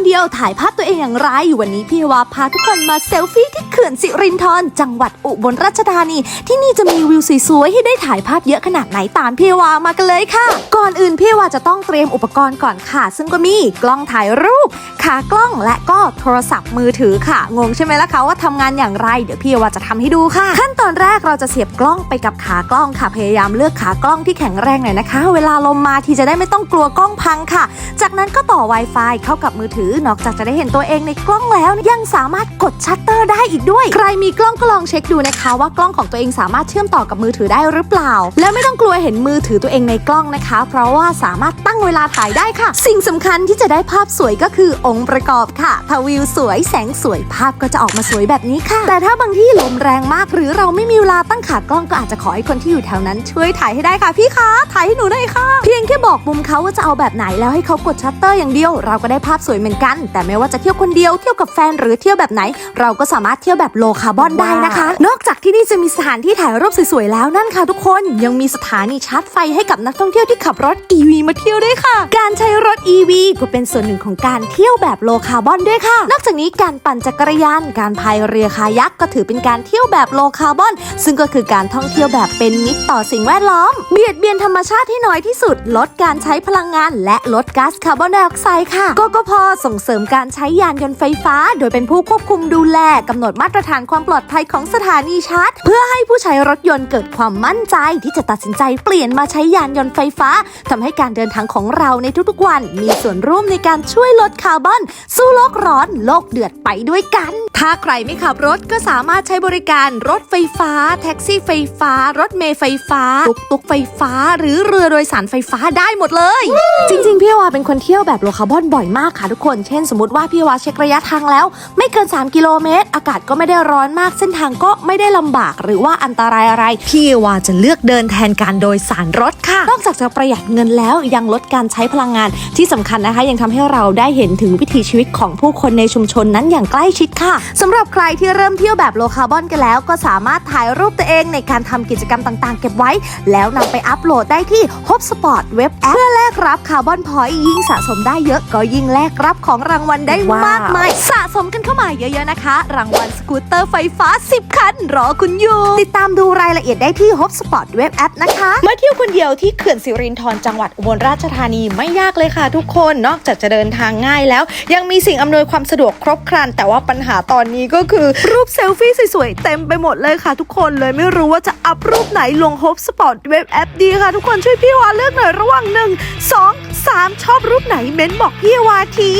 คนเดียวถ่ายภาพตัวเองอย่างไรวันนี้พี่วาพาทุกคนมาเซลฟี่ที่เขื่อนสิรินธรจังหวัดอุบลราชธานี ที่นี่จะมีวิวสวยๆให้ได้ถ่ายภาพเยอะขนาดไหนตามพี่วามากันเลยค่ะ ก่อนอื่นพี่วาจะต้องเตรียมอุปกรณ์ก่อนค่ะ ซึ่งก็มีกล้องถ่ายรูปขากล้องและก็โทรศัพท์มือถือค่ะ งงใช่ไหมล่ะคะว่าทำงานอย่างไร เดี๋ยวพี่วาจะทำให้ดูค่ะ ขั้นตอนแรกเราจะเสียบกล้องไปกับขากล้องค่ะพยายามเลือกขากล้องที่แข็งแรงหน่อยนะคะ เวลาลมมาทีจะได้ไม่ต้องกลัวกล้องพังค่ะ จากนั้นก็ต่อ Wi-Fi เข้ากับมือถือนอกจากจะได้เห็นตัวเองในกล้องแล้วยังสามารถกดชัตเตอร์ได้อีกด้วย ใครมีกล้องก็ลองเช็คดูนะคะว่ากล้องของตัวเองสามารถเชื่อมต่อกับมือถือได้หรือเปล่า และไม่ต้องกลัวเห็นมือถือตัวเองในกล้องนะคะ เพราะว่าสามารถตั้งเวลาถ่ายได้ค่ะ สิ่งสำคัญที่จะได้ภาพสวยก็คือองค์ประกอบค่ะถ้าวิวสวยแสงสวยภาพก็จะออกมาสวยแบบนี้ค่ะ แต่ถ้าบางที่ลมแรงมาก หรือเราไม่มีเวลาตั้งขากล้องก็อาจจะขอให้คนที่อยู่แถวนั้นช่วยถ่ายให้ได้ค่ะพี่คะถ่ายให้หนูหน่อยค่ะ เพียงแค่บอกมุมเขาว่าจะเอาแบบไหนแล้วให้เขากดชัตเตอร์อย่างเดียว เราก็ได้ภาพสวยเหมือนกัน แต่ไม่ว่าจะเที่ยวคนเดียวเที่ยวกับแฟนหรือเที่ยวแบบไหน เราก็สามารถเที่ยวแบบโลคาร์บอนได้นะคะ นอกจากที่นี่จะมีสถานที่ถ่ายรูปสวยๆแล้วนั่นค่ะทุกคนยังมีสถานีชาร์จไฟให้กับนักท่องเที่ยวที่ขับรถ EV มาเที่ยวด้วยค่ะ การใช้รถ EV ก็เป็นส่วนหนึ่งของการเที่ยวแบบโลคาร์บอนด้วยค่ะ นอกจากนี้การปั่นจักรยาน การพายเรือคายักก็ถือเป็นการเที่ยวแบบโลคาร์บอน ซึ่งก็คือการท่องเที่ยวแบบเป็นมิตรต่อสิ่งแวดล้อม เบียดเบียนธรรมชาติให้น้อยที่สุด ลดการใช้พลังงาน และลดก๊าซคาร์บอนไดออกไซด์ค่ะกกพส่งเสริมการใช้ยานยนต์ไฟฟ้า โดยเป็นผู้ควบคุมดูแลกำหนดมาตรฐานความปลอดภัยของสถานีชาร์จ เพื่อให้ผู้ใช้รถยนต์เกิดความมั่นใจ ที่จะตัดสินใจเปลี่ยนมาใช้ยานยนต์ไฟฟ้าทำให้การเดินทางของเราในทุกๆวัน มีส่วนร่วมในการช่วยลดคาร์บอน สู้โลกร้อน โลกเดือดไปด้วยกัน ถ้าใครไม่ขับรถก็สามารถใช้บริการรถไฟฟ้า แท็กซี่ไฟฟ้า รถเมล์ไฟฟ้า ตุกตุกไฟฟ้า หรือเรือโดยสารไฟฟ้าได้หมดเลย จริง ๆ พี่วาเป็นคนเที่ยวแบบโลคาร์บอนบ่อยมากค่ะทุกคน เช่นสมมติว่าพี่วาเช็คระยะทางแล้ว ไม่เกิน 3 กิโลเมตร อากาศก็ไม่ได้ร้อนมากเส้นทางก็ไม่ได้ลำบากหรือว่าอันตรายอะไร พี่วาจะเลือกเดินแทนการโดยสารรถค่ะ นอกจากจะประหยัดเงินแล้วยังลดการใช้พลังงานที่สำคัญนะคะ ยังทำให้เราได้เห็นถึงวิถีชีวิตของผู้คนในชุมชนนั้นอย่างใกล้ชิดค่ะสำหรับใครที่เริ่มเที่ยวแบบโลคาร์บอนกันแล้ว ก็สามารถถ่ายรูปตัวเองในการทำกิจกรรมต่างๆ เก็บไว้ แล้วนำไปอัปโหลดได้ที่ HubSpot เว็บแอปเพื่อแลกรับคาร์บอนพอยต์ยิ่งสะสมได้เยอะก็ยิ่งแลกรับของรางวัลได้มากมายสะสมกันเข้ามาเยอะๆนะคะ รางวัลสกูตเตอร์ไฟฟ้า 10 คัน รอคุณอยู่ ติดตามดูรายละเอียดได้ที่ HubSpot เว็บแอปนะคะมาเที่ยวคนเดียวที่เขื่อนสิรินธรจังหวัดอุบลราชธานีไม่ยากเลยค่ะ ทุกคนนอกจากจะเดินทางง่ายแล้ว ยังมีสิ่งอำนวยความสะดวกครบครัน แต่ว่าปัญหาตอนอนนี้ก็คือรูปเซลฟี่สวยๆ เต็มไปหมดเลยค่ะทุกคนเลยไม่รู้ว่าจะอัพรูปไหนลงฮบสปอร์ตเว็บแอปดีค่ะ ทุกคนช่วยพี่วาเลือกหน่อยระหว่าง1 2 3ชอบรูปไหนเม้นบอกพี่วาที